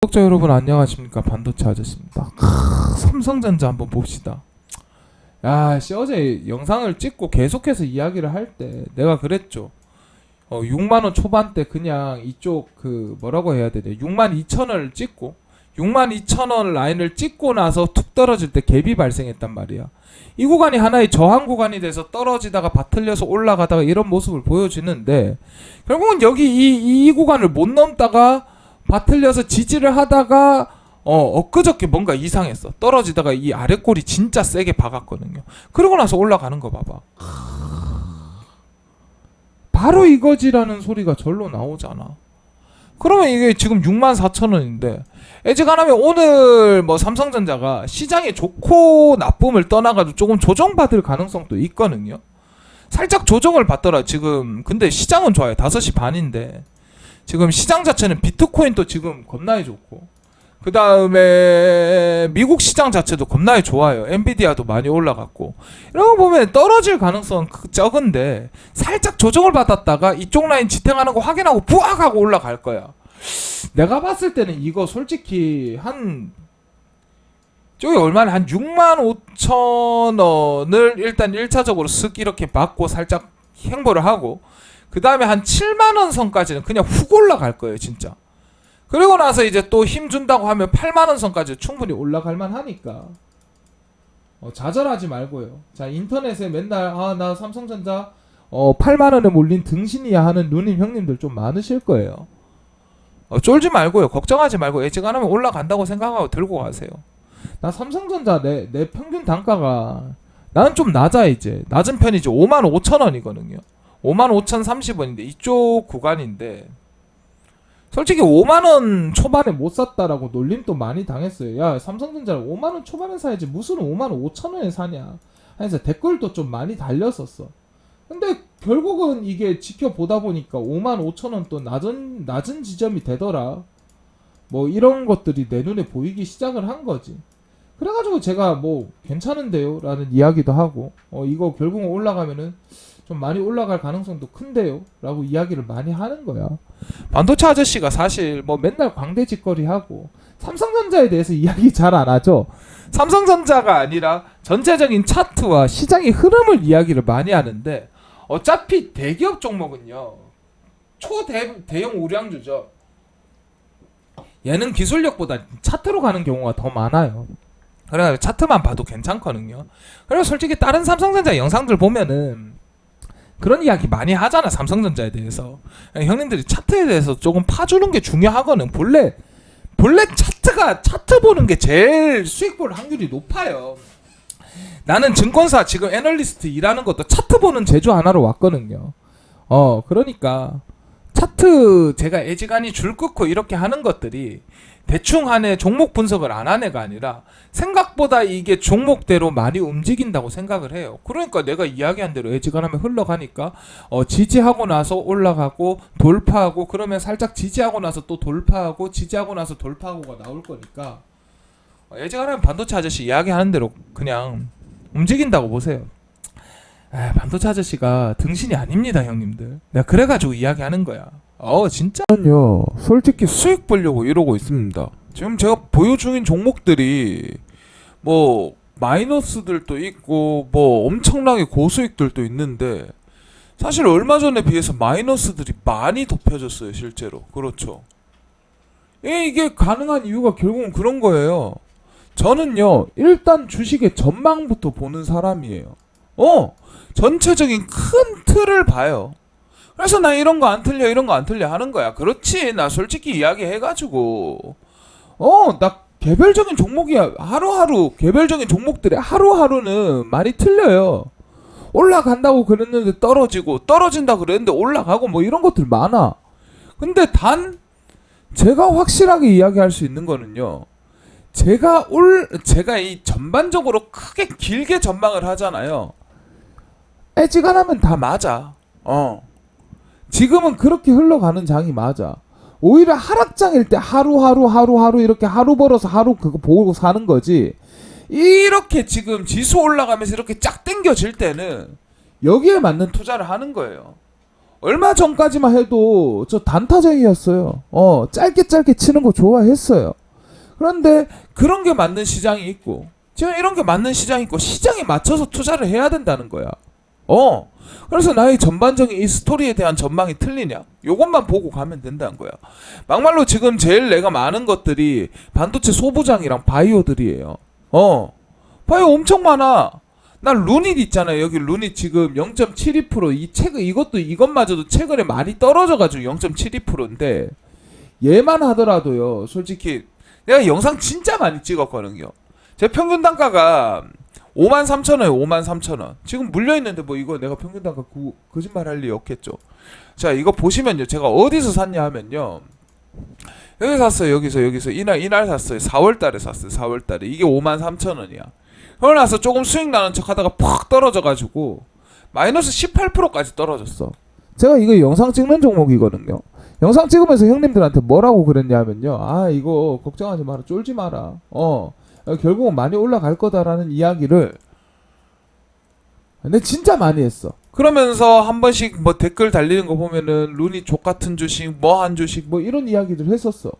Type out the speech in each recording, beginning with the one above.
구독자 여러분 안녕하십니까 반도체 아저씨입니다. 크, 삼성전자 한번 봅시다. 야, 씨 어제 영상을 찍고 계속해서 이야기를 할 때 내가 그랬죠. 어, 6만 원 초반대 그냥 이쪽 그 뭐라고 해야 되냐? 6만 2천 원을 찍고 6만 2천 원 라인을 찍고 나서 툭 떨어질 때 갭이 발생했단 말이야. 이 구간이 하나의 저항 구간이 돼서 떨어지다가 바틀려서 올라가다가 이런 모습을 보여주는데 결국은 여기 이, 이 구간을 못 넘다가 바틀려서 지지를 하다가 어 엊그저께 뭔가 이상했어 떨어지다가 이 꼬리 진짜 세게 박았거든요. 그러고 나서 올라가는 거 봐봐. 바로 이거지라는 소리가 절로 나오잖아. 그러면 이게 지금 6만 4천 원인데 애지간하면 오늘 뭐 삼성전자가 시장이 좋고 나쁨을 떠나가지고 조금 조정받을 가능성도 있거든요. 살짝 조정을 받더라 지금. 근데 시장은 좋아요. 5시 반인데 지금 시장 자체는 비트코인도 지금 겁나게 좋고 그 다음에 미국 시장 자체도 겁나게 좋아요. 엔비디아도 많이 올라갔고 이런 거 보면 떨어질 가능성은 크- 적은데 살짝 조정을 받았다가 이쪽 라인 지탱하는 거 확인하고 부악 하고 올라갈 거야. 내가 봤을 때는 이거 솔직히 한 저기 얼마나 한 6만 5천 원을 일단 1차적으로 쓱 이렇게 받고 살짝 행보를 하고 그 다음에 한 7만 원 선까지는 그냥 훅 올라갈 거예요, 진짜. 그리고 나서 이제 또 힘 준다고 하면 8만 원 선까지 충분히 올라갈 만하니까 어, 좌절하지 말고요. 자 인터넷에 맨날 아 나 삼성전자 어 8만 원에 몰린 등신이야 하는 누님 형님들 좀 많으실 거예요. 어, 쫄지 말고요. 걱정하지 말고 예측 안 하면 올라간다고 생각하고 들고 가세요. 나 삼성전자 내, 내 평균 단가가 나는 좀 낮아 이제 낮은 편이지 5만 5천 원이거든요. 5만 5천 30원인데 이쪽 구간인데 솔직히 5만 원 초반에 못 샀다라고 놀림도 많이 당했어요. 야 삼성전자를 5만 원 초반에 사야지 무슨 5만 5천 원에 사냐. 해서 댓글도 좀 많이 달렸었어. 근데 결국은 이게 지켜보다 보니까 5만 5천 원 또 낮은 낮은 지점이 되더라. 뭐 이런 것들이 내 눈에 보이기 시작을 한 거지. 그래가지고 제가 뭐 괜찮은데요? 라는 이야기도 하고 어 이거 결국은 올라가면은 좀 많이 올라갈 가능성도 큰데요? 라고 이야기를 많이 하는 거야. 반도체 아저씨가 사실 뭐 맨날 광대 짓거리 하고 삼성전자에 대해서 이야기 잘 안 하죠. 삼성전자가 아니라 전체적인 차트와 시장의 흐름을 이야기를 많이 하는데 어차피 대기업 종목은요 초대 대형 우량주죠. 얘는 기술력보다 차트로 가는 경우가 더 많아요. 그래서 차트만 봐도 괜찮거든요. 그리고 솔직히 다른 삼성전자 영상들 보면은 그런 이야기 많이 하잖아 삼성전자에 대해서. 형님들이 차트에 대해서 조금 파주는 게 중요하거든. 본래 본래 차트가 차트 보는 게 제일 수익 볼 확률이 높아요. 나는 증권사 지금 애널리스트 일하는 것도 차트 보는 제주 하나로 왔거든요. 어 그러니까 차트 제가 애지간히 줄 끊고 이렇게 하는 것들이 대충 한 해 종목 분석을 안 한 애가 아니라 생각보다 이게 종목대로 많이 움직인다고 생각을 해요. 그러니까 내가 이야기한 대로 애지간하면 흘러가니까 어, 지지하고 나서 올라가고 돌파하고 그러면 살짝 지지하고 나서 또 돌파하고 지지하고 나서 돌파하고가 나올 거니까 어, 애지간하면 반도체 아저씨 이야기하는 대로 그냥 움직인다고 보세요. 아, 반도체 아저씨가 등신이 아닙니다, 형님들. 내가 그래가지고 이야기하는 거야. 어, 진짜. 아니요. 솔직히 수익 보려고 이러고 있습니다. 지금 제가 보여 중인 종목들이 뭐 마이너스들도 있고 뭐 엄청나게 고수익들도 있는데 사실 얼마 전에 비해서 마이너스들이 많이 덮여졌어요, 실제로. 그렇죠. 예, 이게 가능한 이유가 결국은 그런 거예요. 저는요, 일단 주식의 전망부터 보는 사람이에요. 어, 전체적인 큰 틀을 봐요. 그래서 나 이런 거 안 틀려 이런 거 안 틀려 하는 거야. 그렇지. 나 솔직히 이야기해가지고 어 나 개별적인 종목이야. 하루하루 개별적인 종목들이 하루하루는 많이 틀려요. 올라간다고 그랬는데 떨어지고 떨어진다 그랬는데 올라가고 뭐 이런 것들 많아. 근데 단 제가 확실하게 이야기할 수 있는 거는요. 제가 올 제가 이 전반적으로 크게 길게 전망을 하잖아요. 애지간하면 다 맞아. 어. 지금은 그렇게 흘러가는 장이 맞아. 오히려 하락장일 때 하루하루 하루하루 이렇게 하루 벌어서 하루 그거 보고 사는 거지. 이렇게 지금 지수 올라가면서 이렇게 쫙 당겨질 때는 여기에 맞는 투자를 하는 거예요. 얼마 전까지만 해도 저 단타쟁이였어요. 어, 짧게 짧게 치는 거 좋아했어요. 그런데 그런 게 맞는 시장이 있고 지금 이런 게 맞는 시장이 있고 시장에 맞춰서 투자를 해야 된다는 거야. 어. 그래서 나의 전반적인 이 스토리에 대한 전망이 틀리냐? 요것만 보고 가면 된다는 거야. 막말로 지금 제일 내가 많은 것들이 반도체 소부장이랑 바이오들이에요. 어. 바이오 엄청 많아. 나 루닛 있잖아요. 여기 루닛 지금 0.72%이 최근 이것도 이것마저도 최근에 많이 떨어져 가지고 0.72%인데 얘만 하더라도요. 솔직히 내가 영상 진짜 많이 찍었거든요. 제 평균 단가가 5만 3천 원에 5만 3천 원. 지금 물려 있는데 뭐 이거 내가 평균 단가 구, 거짓말 할 리 없겠죠. 자 이거 보시면요. 제가 어디서 샀냐 하면요. 여기 샀어요. 여기서 여기서 이날 이날 샀어요. 4월달에 샀어요. 4월달에 이게 5만 3천 원이야. 그러고 나서 조금 수익 나는 척하다가 팍 떨어져가지고 마이너스 18%까지 떨어졌어. 제가 이거 영상 찍는 종목이거든요. 영상 찍으면서 형님들한테 뭐라고 그랬냐면요. 아 이거 걱정하지 마라, 쫄지 마라. 어 결국은 많이 올라갈 거다라는 이야기를 근데 진짜 많이 했어. 그러면서 한 번씩 뭐 댓글 달리는 거 보면은 룬이 족 같은 주식, 뭐 한 주식, 뭐 이런 이야기들 했었어.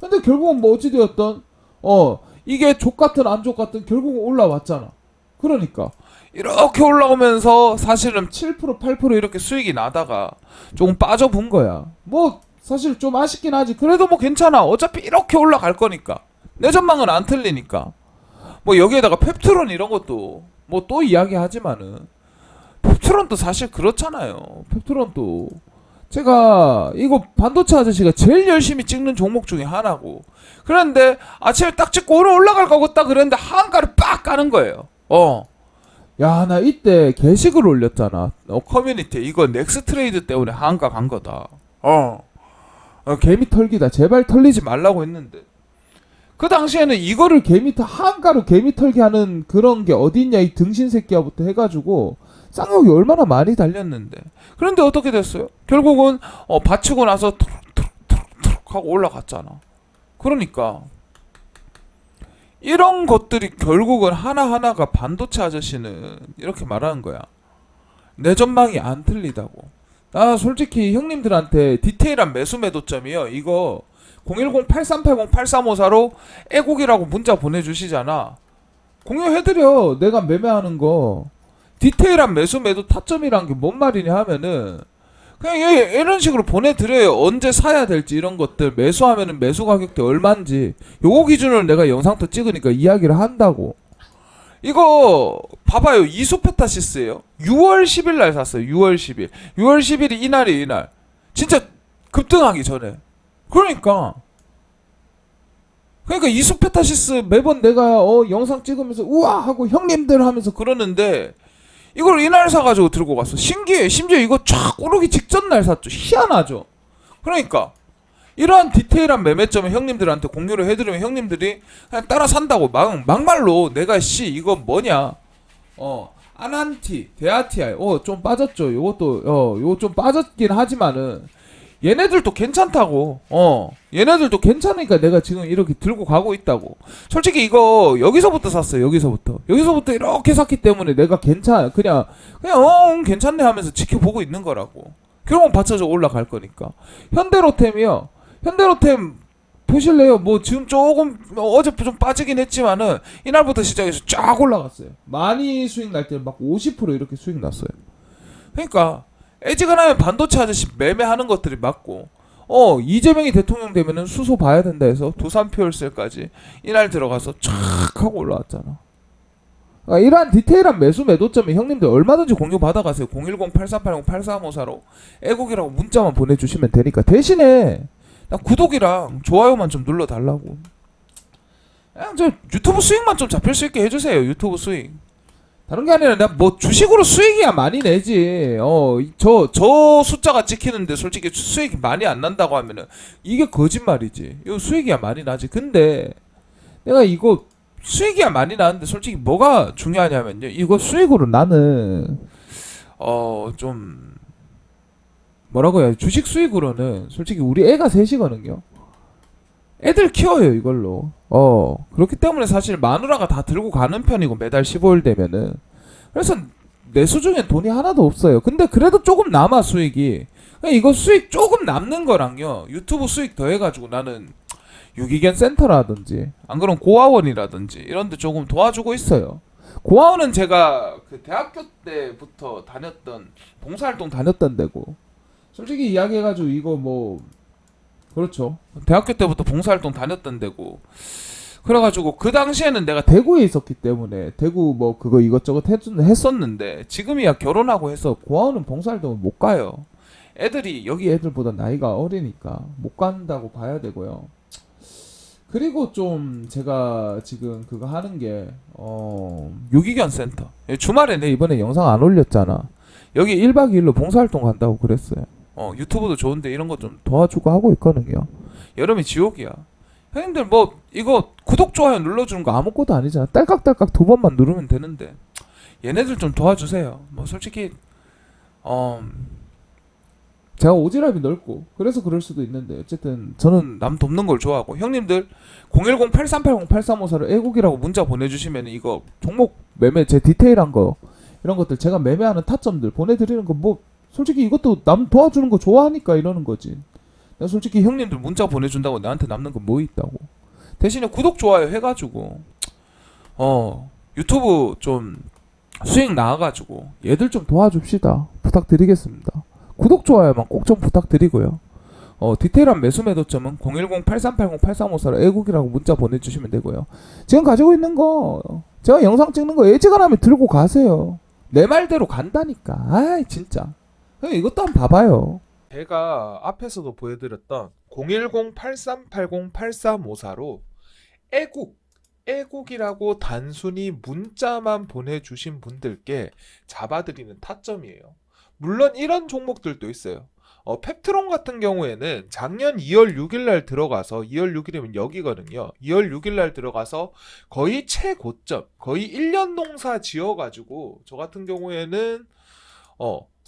근데 결국은 뭐 어찌되었던 어 이게 족 같은 안 족 같은 결국은 올라왔잖아. 그러니까 이렇게 올라오면서 사실은 7% 8% 이렇게 수익이 나다가 조금 빠져본 거야. 뭐 사실 좀 아쉽긴 하지. 그래도 뭐 괜찮아. 어차피 이렇게 올라갈 거니까. 내 전망은 안 틀리니까. 뭐 여기에다가 펩트론 이런 것도 뭐 또 이야기하지만은 펩트론도 사실 그렇잖아요. 펩트론도 제가 이거 반도체 아저씨가 제일 열심히 찍는 종목 중에 하나고 그런데 아침에 딱 찍고 오늘 올라갈 거고 딱 그랬는데 한가를 빡 까는 거예요. 어. 야, 나 이때 게시글 올렸잖아. 어, 커뮤니티에 이거 넥스 트레이드 때문에 한가 간 거다. 어. 어, 개미 털기다. 제발 털리지 말라고 했는데. 그 당시에는 이거를 개미 털 한가로 개미 털기 하는 그런 게 어디 있냐 이 등신 새끼야부터 해가지고 쌍욕이 얼마나 많이 달렸는데. 그런데 어떻게 됐어요? 결국은 어, 받치고 나서 툭툭툭툭 하고 올라갔잖아. 그러니까 이런 것들이 결국은 하나하나가 반도체 아저씨는 이렇게 말하는 거야. 내 전망이 안 틀리다고. 나 솔직히 형님들한테 디테일한 매수 매도점이요. 이거 010-8380-8354로 애국이라고 문자 보내주시잖아. 공유해드려. 내가 매매하는 거. 디테일한 매수 매도 타점이란 게 뭔 말이냐 하면은 그냥 이- 이런 식으로 보내드려요. 언제 사야 될지 이런 것들 매수하면은 매수 가격대 얼마인지 요거 기준으로 내가 영상도 찍으니까 이야기를 한다고. 이거 봐봐요. 이소페타시스예요. 6월 10일 날 샀어요. 6월 10일. 6월 10일이 이날이 이날. 진짜 급등하기 전에. 그러니까 그러니까 이소페타시스 매번 내가 어 영상 찍으면서 우와 하고 형님들 하면서 그러는데 이걸 이날 사가지고 들고 갔어. 신기해. 심지어 이거 쫙 오르기 직전 날 샀죠. 희한하죠. 그러니까 이러한 디테일한 매매점을 형님들한테 공유를 해드리면 형님들이 그냥 따라 산다고 막 막말로 내가 씨 이거 뭐냐 어 아난티 데아티아 어좀 빠졌죠. 요것도 어 요거 좀 빠졌긴 하지만은 얘네들도 괜찮다고. 어. 얘네들도 괜찮으니까 내가 지금 이렇게 들고 가고 있다고. 솔직히 이거 여기서부터 샀어요 여기서부터. 여기서부터 이렇게 샀기 때문에 내가 괜찮아 그냥 그냥 어 음, 괜찮네 하면서 지켜보고 있는 거라고. 결국은 받쳐져 올라갈 거니까. 현대로템이요. 현대로템 보실래요? 뭐 지금 조금 뭐 어제 좀 빠지긴 했지만은 이날부터 시작해서 쫙 올라갔어요. 많이 수익 날 때는 막 50% 이렇게 수익 났어요. 그러니까 애지간하면 반도체 아저씨 매매하는 것들이 맞고 어 이재명이 대통령 되면은 수소 봐야 된다 해서 두산 퓨얼셀까지 이날 들어가서 촥 하고 올라왔잖아. 그러니까 이러한 디테일한 매수 매도점이 형님들 얼마든지 공유 받아가세요. 010-8380-8354로 애국이라고 문자만 보내주시면 되니까 대신에 나 구독이랑 좋아요만 좀 눌러달라고. 그냥 저 유튜브 수익만 좀 잡힐 수 있게 해주세요. 유튜브 수익. 다른 게 아니라 내가 뭐 주식으로 수익이야 많이 내지. 어, 저, 저 숫자가 찍히는데 솔직히 수익이 많이 안 난다고 하면은 이게 거짓말이지. 이거 수익이야 많이 나지. 근데 내가 이거 수익이야 많이 나는데 솔직히 뭐가 중요하냐면요. 이거 수익으로 나는 어, 좀 뭐라고 해야 주식 수익으로는 솔직히 우리 애가 셋이거든요. 애들 키워요 이걸로. 어 그렇기 때문에 사실 마누라가 다 들고 가는 편이고 매달 15일 되면은 그래서 내 수중에 돈이 하나도 없어요. 근데 그래도 조금 남아 수익이. 이거 수익 조금 남는 거랑요 유튜브 수익 더해가지고 나는 유기견 센터라든지 안 그럼 고아원이라든지 이런데 조금 도와주고 있어요. 고아원은 제가 그 대학교 때부터 다녔던 봉사활동 다녔던 데고 솔직히 이야기해가지고 이거 뭐 그렇죠 대학교 때부터 봉사활동 다녔던 데고 그래가지고 그 당시에는 내가 대구에 있었기 때문에 대구 뭐 그거 이것저것 했, 했었는데 지금이야 결혼하고 해서 고아원은 봉사활동을 못 가요. 애들이 여기 애들보다 나이가 어리니까 못 간다고 봐야 되고요. 그리고 좀 제가 지금 그거 하는 게 어, 유기견 센터. 주말에 내 이번에 영상 안 올렸잖아. 여기 1박 2일로 봉사활동 간다고 그랬어요. 어, 유튜브도 좋은데 이런 거 좀 도와주고 하고 있거든요. 여름이 지옥이야. 형님들 뭐 이거 구독 좋아요 눌러주는 거 아무것도 아니잖아. 딸깍딸깍 두 번만 누르면 되는데 얘네들 좀 도와주세요. 뭐 솔직히 어 제가 오지랖이 넓고 그래서 그럴 수도 있는데 어쨌든 저는 남 돕는 걸 좋아하고 형님들 010-8380-8354를 애국이라고 문자 보내주시면 이거 종목 매매 제 디테일한 거 이런 것들 제가 매매하는 타점들 보내드리는 거뭐 솔직히 이것도 남 도와주는 거 좋아하니까 이러는 거지 내가 솔직히 형님들 문자 보내준다고 나한테 남는 건 뭐 있다고 대신에 구독 좋아요 해가지고 어 유튜브 좀 수익 나와가지고 얘들 좀 도와줍시다 부탁드리겠습니다 구독 좋아요만 꼭 좀 부탁드리고요. 어, 디테일한 매수 매도점은 010-8380-8354로 애국이라고 문자 보내주시면 되고요. 지금 가지고 있는 거 제가 영상 찍는 거 예지가라면 들고 가세요. 내 말대로 간다니까. 아이 진짜. 형, 이것도 한번 봐봐요. 제가 앞에서도 보여드렸던 010-8380-8354로 애국, 애국이라고 단순히 문자만 보내주신 분들께 잡아드리는 타점이에요. 물론 이런 종목들도 있어요. 어, 펩트론 같은 경우에는 작년 2월 6일 날 들어가서 2월 6일이면 여기거든요. 2월 6일 날 들어가서 거의 최고점, 거의 1년 농사 지어 가지고 저 같은 경우에는 어